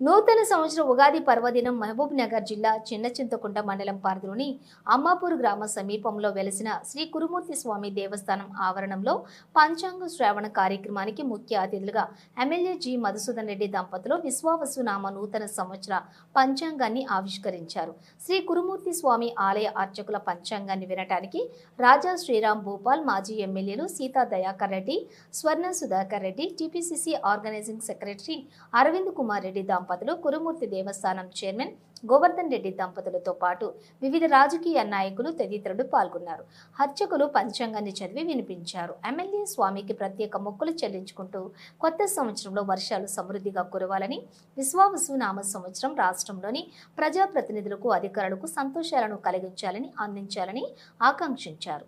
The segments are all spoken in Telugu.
నూతన సంవత్సర ఉగాది పర్వదినం మహబూబ్ నగర్ జిల్లా చిన్న చింతకుంట మండలం పరిధిలోని అమ్మాపూర్ గ్రామ సమీపంలో వెలసిన శ్రీ కురుమూర్తి స్వామి దేవస్థానం ఆవరణంలో పంచాంగ శ్రావణ కార్యక్రమానికి ముఖ్య అతిథులుగా ఎమ్మెల్యే జి మధుసూదన్ రెడ్డి దంపతులు విశ్వావసునామ నూతన సంవత్సర పంచాంగాన్ని ఆవిష్కరించారు. శ్రీ కురుమూర్తి స్వామి ఆలయ అర్చకుల పంచాంగాన్ని వినటానికి రాజా శ్రీరామ్ భూపాల్ మాజీ ఎమ్మెల్యేలు సీతా దయాకర్ రెడ్డి స్వర్ణ సుధాకర్ రెడ్డి టీపీసీసీ ఆర్గనైజింగ్ సెక్రటరీ అరవింద్ కుమార్ రెడ్డి దంపతులు కురుమూర్తి దేవస్థానం చైర్మన్ గోవర్ధన్ రెడ్డి దంపతులతో పాటు వివిధ రాజకీయ నాయకులు తదితరులు పాల్గొన్నారు. అర్చకులు పంచాంగాన్ని చదివి వినిపించారు. ఎమ్మెల్యే స్వామికి ప్రత్యేక మొక్కులు చెల్లించుకుంటూ కొత్త సంవత్సరంలో వర్షాలు సమృద్ధిగా కురవాలని విశ్వావసు నామ సంవత్సరం రాష్ట్రంలోని ప్రజాప్రతినిధులకు అధికారులకు సంతోషాలను కలిగించాలని అందించాలని ఆకాంక్షించారు.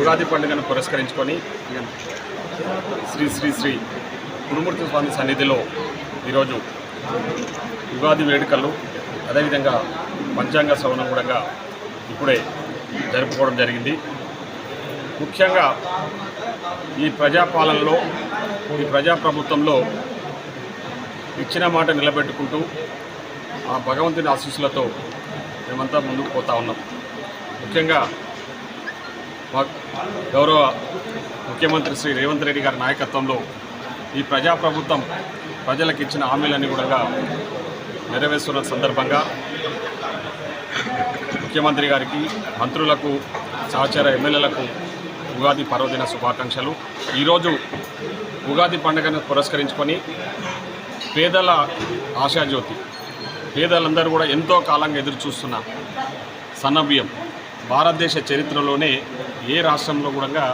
ఉగాది పండుగను పురస్కరించుకొని శ్రీ శ్రీ శ్రీ గురుమూర్తి స్వామి సన్నిధిలో ఈరోజు ఉగాది వేడుకలు అదేవిధంగా పంచాంగ శ్రవణం కూడా ఇప్పుడే జరుపుకోవడం జరిగింది. ముఖ్యంగా ఈ ప్రజాపాలనలో ఈ ప్రజాప్రభుత్వంలో ఇచ్చిన మాట నిలబెట్టుకుంటూ ఆ భగవంతుని ఆశీస్సులతో మేమంతా ముందుకు పోతా ఉన్నాం. ముఖ్యంగా మా గౌరవ ముఖ్యమంత్రి శ్రీ రేవంత్ రెడ్డి గారి నాయకత్వంలో ఈ ప్రజాప్రభుత్వం ప్రజలకు ఇచ్చిన హామీలన్నీ కూడా నెరవేరుస్తున్న సందర్భంగా ముఖ్యమంత్రి గారికి మంత్రులకు సహచర ఎమ్మెల్యేలకు ఉగాది పర్వదిన శుభాకాంక్షలు. ఈరోజు ఉగాది పండుగను పురస్కరించుకొని పేదల ఆశాజ్యోతి పేదలందరూ కూడా ఎంతో కాలంగా ఎదురు చూస్తున్న సన్నబియ్యం భారతదేశ చరిత్రలోనే ఏ రాష్ట్రంలో కూడా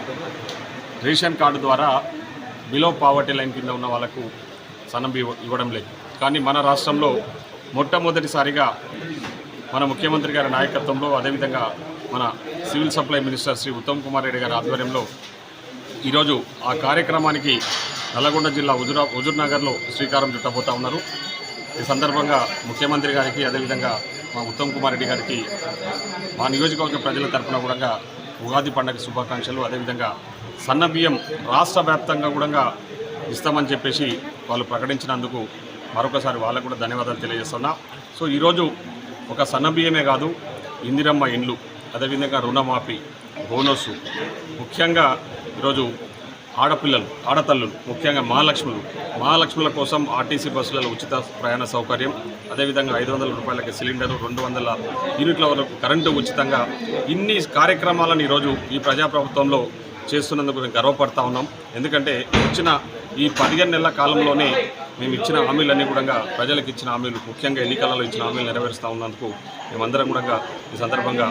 రేషన్ కార్డు ద్వారా బిలో పావర్టీ లైన్ కింద ఉన్న వాళ్ళకు సన్నం ఇవ్వడం లేదు. కానీ మన రాష్ట్రంలో మొట్టమొదటిసారిగా మన ముఖ్యమంత్రి గారి నాయకత్వంలో అదేవిధంగా మన civil supply minister Shri Uttam Kumar Reddy గారి ఆధ్వర్యంలో ఈరోజు ఆ కార్యక్రమానికి నల్లగొండ జిల్లా హుజురా హుజూర్నగర్లో శ్రీకారం చుట్టబోతా ఉన్నారు. ఈ సందర్భంగా ముఖ్యమంత్రి గారికి అదేవిధంగా మా ఉత్తమ్ కుమార్ రెడ్డి గారికి మా నియోజకవర్గ ప్రజల తరపున కూడా ఉగాది పండుగ శుభాకాంక్షలు. అదేవిధంగా సన్న బియ్యం రాష్ట్ర వ్యాప్తంగా కూడా ఇస్తామని చెప్పేసి వాళ్ళు ప్రకటించినందుకు మరొకసారి వాళ్ళకు కూడా ధన్యవాదాలు తెలియజేస్తున్నా. సో ఈరోజు ఒక సన్న బియ్యమే కాదు ఇందిరమ్మ ఇండ్లు అదేవిధంగా రుణమాఫీ బోనస్ ముఖ్యంగా ఈరోజు ఆడపిల్లలు ఆడతల్లులు ముఖ్యంగా మహాలక్ష్ములు మహాలక్ష్ముల కోసం ఆర్టీసీ బస్సులలో ఉచిత ప్రయాణ సౌకర్యం అదేవిధంగా ఐదు వందల రూపాయలకి సిలిండరు రెండు వందల యూనిట్ల వరకు కరెంటు ఉచితంగా ఇన్ని కార్యక్రమాలను ఈరోజు ఈ ప్రజాప్రభుత్వంలో చేస్తున్నందుకు మేము గర్వపడతా ఉన్నాం. ఎందుకంటే వచ్చిన ఈ పదిహేను నెలల కాలంలోనే మేము ఇచ్చిన హామీలన్నీ కూడా ప్రజలకు ఇచ్చిన హామీలు ముఖ్యంగా ఎన్నికలలో ఇచ్చిన హామీలు నెరవేరుస్తూ ఉన్నందుకు మేమందరం కూడా ఈ సందర్భంగా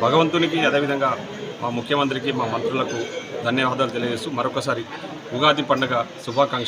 భగవంతునికి అదేవిధంగా మా ముఖ్యమంత్రికి మా మంత్రులకు ధన్యవాదాలు తెలియజేస్తూ మరొకసారి ఉగాది పండుగ శుభాకాంక్ష